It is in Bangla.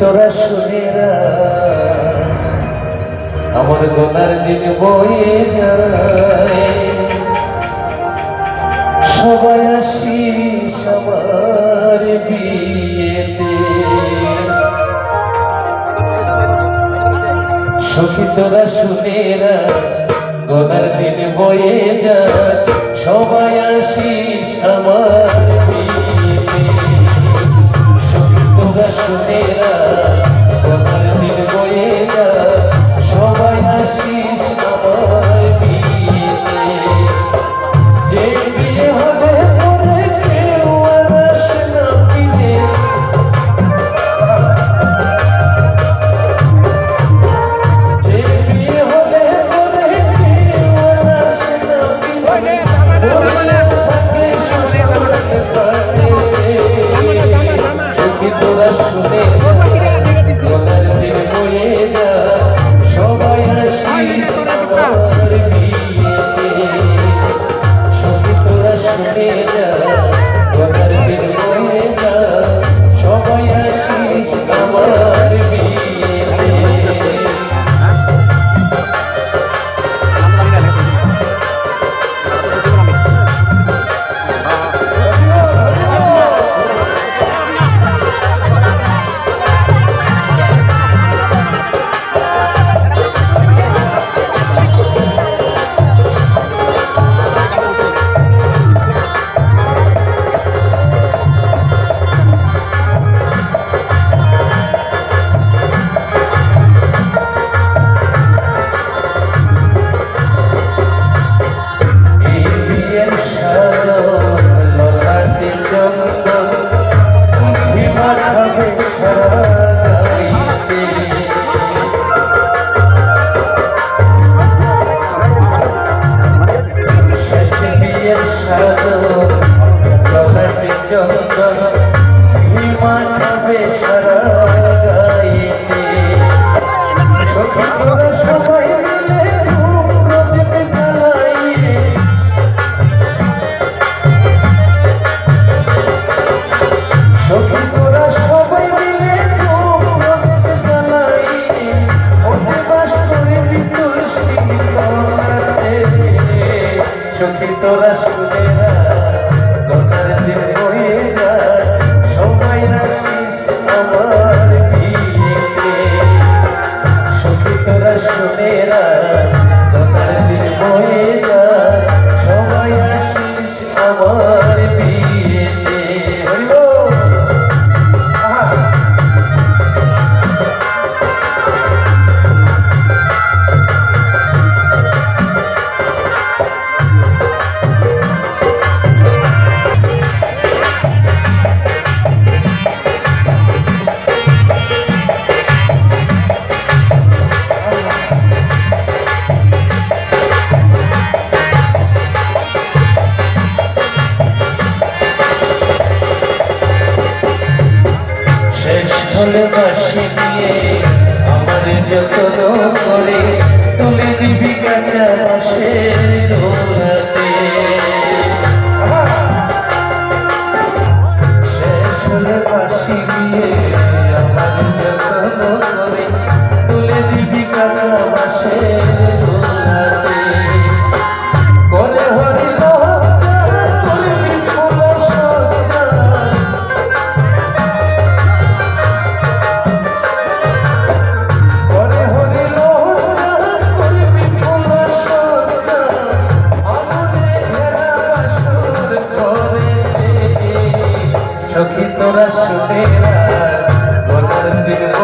তোরা শুনে আমার গোলার দিন বয়ে যায়। সবাই আসি সবার বিয়েতে। সখী তোরা শুনে গোলার দিন বয়ে যায়। রে তোরা ভালোবাসি দিয়ে আমার যত করে 分别后